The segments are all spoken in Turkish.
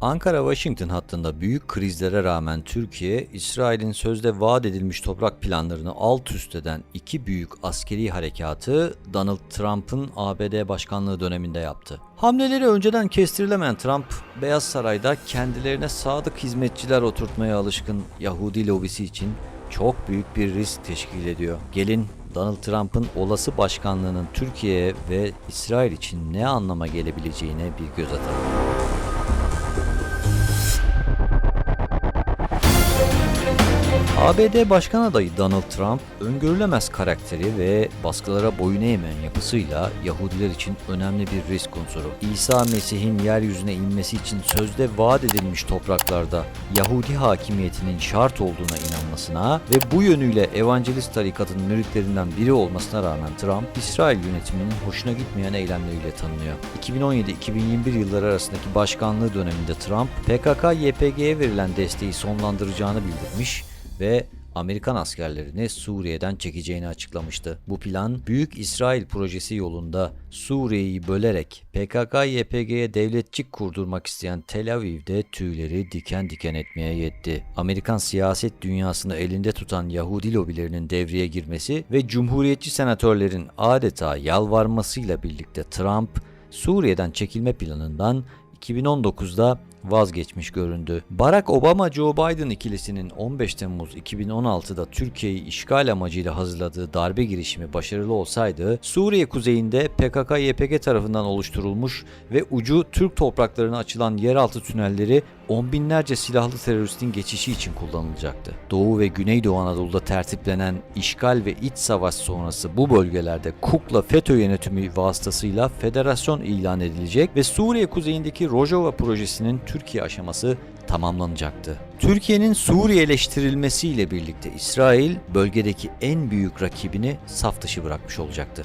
Ankara-Washington hattında büyük krizlere rağmen Türkiye, İsrail'in sözde vaat edilmiş toprak planlarını alt üst eden iki büyük askeri harekatı Donald Trump'ın ABD başkanlığı döneminde yaptı. Hamleleri önceden kestirilemeyen Trump, Beyaz Saray'da kendilerine sadık hizmetçiler oturtmaya alışkın Yahudi lobisi için çok büyük bir risk teşkil ediyor. Gelin Donald Trump'ın olası başkanlığının Türkiye ve İsrail için ne anlama gelebileceğine bir göz atalım. ABD Başkan adayı Donald Trump, öngörülemez karakteri ve baskılara boyun eğmeyen yapısıyla Yahudiler için önemli bir risk unsuru. İsa Mesih'in yeryüzüne inmesi için sözde vaat edilmiş topraklarda Yahudi hakimiyetinin şart olduğuna inanmasına ve bu yönüyle evangelist tarikatın müritlerinden biri olmasına rağmen Trump, İsrail yönetiminin hoşuna gitmeyen eylemleriyle tanınıyor. 2017-2021 yılları arasındaki başkanlığı döneminde Trump, PKK-YPG'ye verilen desteği sonlandıracağını bildirmiş ve Amerikan askerlerini Suriye'den çekeceğini açıklamıştı. Bu plan Büyük İsrail projesi yolunda Suriye'yi bölerek PKK-YPG'ye devletçik kurdurmak isteyen Tel Aviv'de tüyleri diken diken etmeye yetti. Amerikan siyaset dünyasını elinde tutan Yahudi lobilerinin devreye girmesi ve Cumhuriyetçi senatörlerin adeta yalvarmasıyla birlikte Trump Suriye'den çekilme planından 2019'da vazgeçmiş göründü. Barack Obama-Joe Biden ikilisinin 15 Temmuz 2016'da Türkiye'yi işgal amacıyla hazırladığı darbe girişimi başarılı olsaydı, Suriye kuzeyinde PKK-YPG tarafından oluşturulmuş ve ucu Türk topraklarına açılan yeraltı tünelleri on binlerce silahlı teröristin geçişi için kullanılacaktı. Doğu ve Güneydoğu Anadolu'da tertiplenen işgal ve iç savaş sonrası bu bölgelerde Kukla FETÖ yönetimi vasıtasıyla federasyon ilan edilecek ve Suriye kuzeyindeki Rojava projesinin Türkiye aşaması tamamlanacaktı. Türkiye'nin Suriyeleştirilmesiyle birlikte İsrail bölgedeki en büyük rakibini saf dışı bırakmış olacaktı.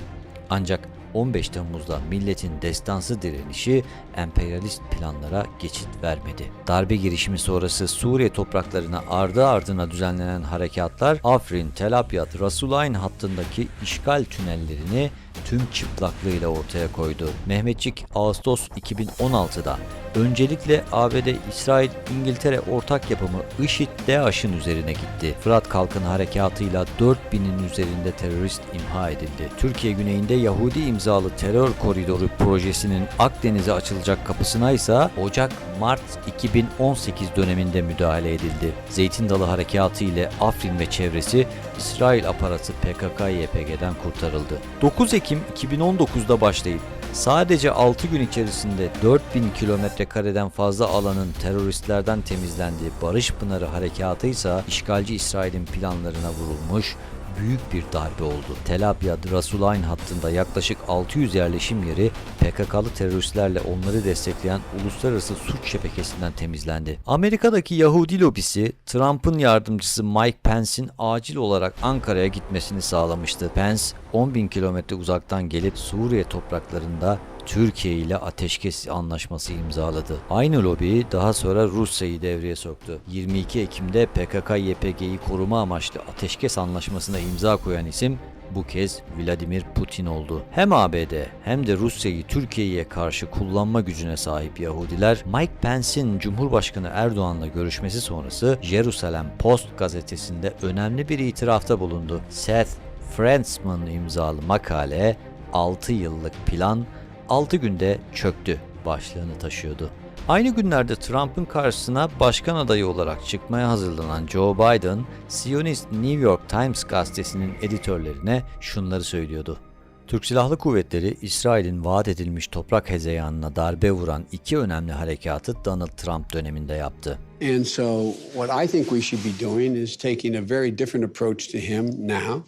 Ancak 15 Temmuz'da milletin destansı direnişi emperyalist planlara geçit vermedi. Darbe girişimi sonrası Suriye topraklarına ardı ardına düzenlenen harekatlar Afrin, Tel Abyad, Rasulayn hattındaki işgal tünellerini tüm çıplaklığıyla ortaya koydu. Mehmetçik Ağustos 2016'da öncelikle ABD, İsrail, İngiltere ortak yapımı IŞİD-DAEŞ'in üzerine gitti. Fırat Kalkın Harekatı'yla 4000'in üzerinde terörist imha edildi. Türkiye güneyinde Yahudi imzalı terör koridoru projesinin Akdeniz'e açılacak kapısına ise Ocak-Mart 2018 döneminde müdahale edildi. Zeytin Dalı Harekatı ile Afrin ve çevresi İsrail aparatı PKK-YPG'den kurtarıldı. 9 Ekim 2019'da başlayıp sadece 6 gün içerisinde 4000 kilometre kareden fazla alanın teröristlerden temizlendiği Barış Pınarı Harekatı ise işgalci İsrail'in planlarına vurulmuş büyük bir darbe oldu. Tel Abyad Rasulayn hattında yaklaşık 600 yerleşim yeri PKK'lı teröristlerle onları destekleyen uluslararası suç şebekesinden temizlendi. Amerika'daki Yahudi lobisi Trump'ın yardımcısı Mike Pence'in acil olarak Ankara'ya gitmesini sağlamıştı. Pence 10 bin kilometre uzaktan gelip Suriye topraklarında Türkiye ile ateşkes anlaşması imzaladı. Aynı lobi daha sonra Rusya'yı devreye soktu. 22 Ekim'de PKK-YPG'yi koruma amaçlı ateşkes anlaşmasına imza koyan isim bu kez Vladimir Putin oldu. Hem ABD hem de Rusya'yı Türkiye'ye karşı kullanma gücüne sahip Yahudiler Mike Pence'in Cumhurbaşkanı Erdoğan'la görüşmesi sonrası Jerusalem Post gazetesinde önemli bir itirafta bulundu. Seth Friendsman imzalı makale 6 yıllık plan 6 günde çöktü başlığını taşıyordu. Aynı günlerde Trump'ın karşısına başkan adayı olarak çıkmaya hazırlanan Joe Biden, Siyonist New York Times gazetesinin editörlerine şunları söylüyordu. Türk Silahlı Kuvvetleri, İsrail'in vaat edilmiş toprak hezeyanına darbe vuran iki önemli harekatı Donald Trump döneminde yaptı. And so, what I think we should be doing is taking a very different approach to him now,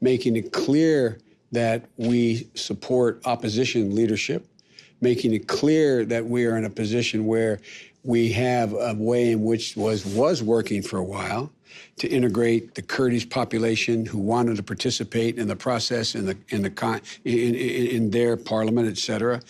making it clear that we support opposition leadership, making it clear that we are in a position where we have a way in which was was working for a while to integrate the Kurdish population who wanted to participate in the process in the in the in, in, in their parliament, et cetera.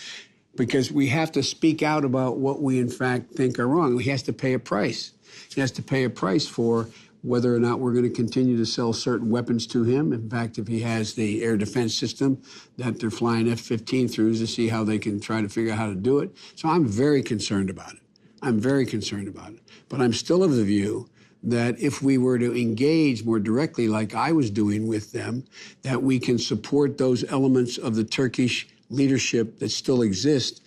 Because we have to speak out about what we in fact think are wrong. He has to pay a price. He has to pay a price for whether or not we're going to continue to sell certain weapons to him. In fact, if he has the air defense system that they're flying F 15 through to see how they can try to figure out how to do it. So I'm very concerned about it. I'm very concerned about it. But I'm still of the view that if we were to engage more directly, like I was doing with them, that we can support those elements of the Turkish leadership that still exist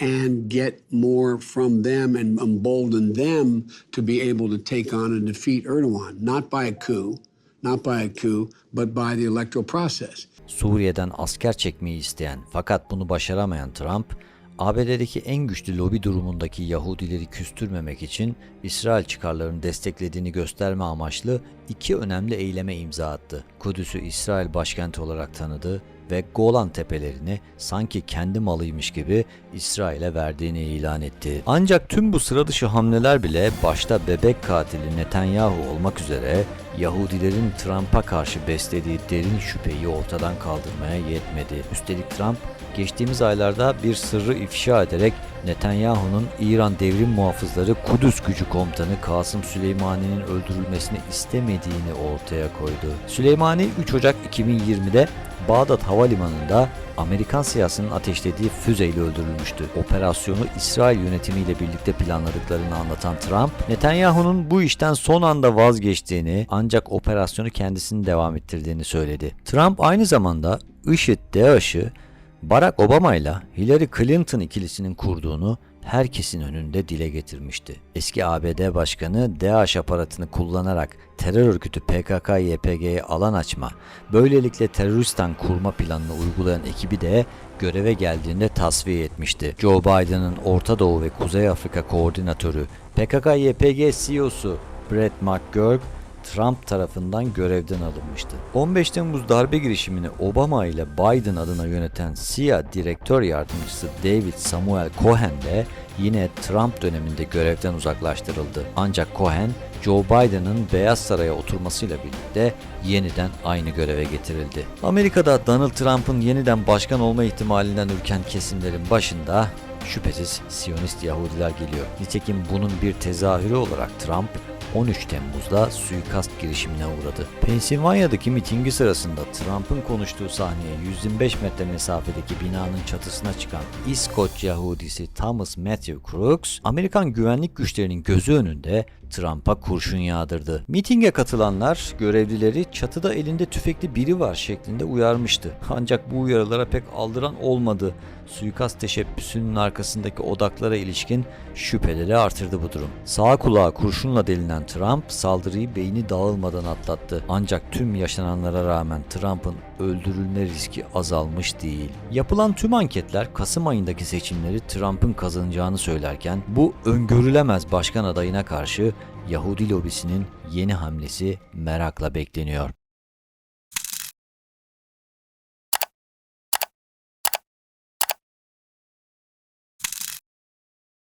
and get more from them and embolden them to be able to take on and defeat Erdogan, not by a coup, not by a coup, but by the electoral process. Suriye'den asker çekmeyi isteyen fakat bunu başaramayan Trump, ABD'deki en güçlü lobi durumundaki Yahudileri küstürmemek için İsrail çıkarlarını desteklediğini gösterme amaçlı iki önemli eyleme imza attı. Kudüs'ü İsrail başkenti olarak tanıdı ve Golan Tepelerini sanki kendi malıymış gibi İsrail'e verdiğini ilan etti. Ancak tüm bu sıra dışı hamleler bile başta bebek katili Netanyahu olmak üzere Yahudilerin Trump'a karşı beslediği derin şüpheyi ortadan kaldırmaya yetmedi. Üstelik Trump geçtiğimiz aylarda bir sırrı ifşa ederek Netanyahu'nun İran devrim muhafızları Kudüs gücü komutanı Kasım Süleymani'nin öldürülmesini istemediğini ortaya koydu. Süleymani 3 Ocak 2020'de Bağdat Havalimanı'nda Amerikan siyasının ateşlediği füzeyle öldürülmüştü. Operasyonu İsrail yönetimiyle birlikte planladıklarını anlatan Trump, Netanyahu'nun bu işten son anda vazgeçtiğini ancak operasyonu kendisinin devam ettirdiğini söyledi. Trump aynı zamanda IŞİD, DAEŞ'ı Barack Obama ile Hillary Clinton ikilisinin kurduğunu herkesin önünde dile getirmişti. Eski ABD Başkanı DAEŞ aparatını kullanarak terör örgütü PKK-YPG'ye alan açma, böylelikle teröristan kurma planını uygulayan ekibi de göreve geldiğinde tasfiye etmişti. Joe Biden'ın Orta Doğu ve Kuzey Afrika koordinatörü, PKK-YPG CEO'su Brett McGurk, Trump tarafından görevden alınmıştı. 15 Temmuz darbe girişimini Obama ile Biden adına yöneten CIA Direktör Yardımcısı David Samuel Cohen de yine Trump döneminde görevden uzaklaştırıldı. Ancak Cohen, Joe Biden'ın Beyaz Saray'a oturmasıyla birlikte yeniden aynı göreve getirildi. Amerika'da Donald Trump'ın yeniden başkan olma ihtimalinden ürken kesimlerin başında şüphesiz Siyonist Yahudiler geliyor. Nitekim bunun bir tezahürü olarak Trump 13 Temmuz'da suikast girişimine uğradı. Pensilvanya'daki mitingi sırasında Trump'ın konuştuğu sahneye 125 metre mesafedeki binanın çatısına çıkan İskoç Yahudisi Thomas Matthew Crooks, Amerikan güvenlik güçlerinin gözü önünde Trump'a kurşun yağdırdı. Mitinge katılanlar görevlileri çatıda elinde tüfekli biri var şeklinde uyarmıştı. Ancak bu uyarılara pek aldıran olmadı. Suikast teşebbüsünün arkasındaki odaklara ilişkin şüpheleri artırdı bu durum. Sağ kulağı kurşunla delinen Trump saldırıyı beyni dağılmadan atlattı. Ancak tüm yaşananlara rağmen Trump'ın öldürülme riski azalmış değil. Yapılan tüm anketler Kasım ayındaki seçimleri Trump'ın kazanacağını söylerken bu öngörülemez başkan adayına karşı Yahudi lobisinin yeni hamlesi merakla bekleniyor.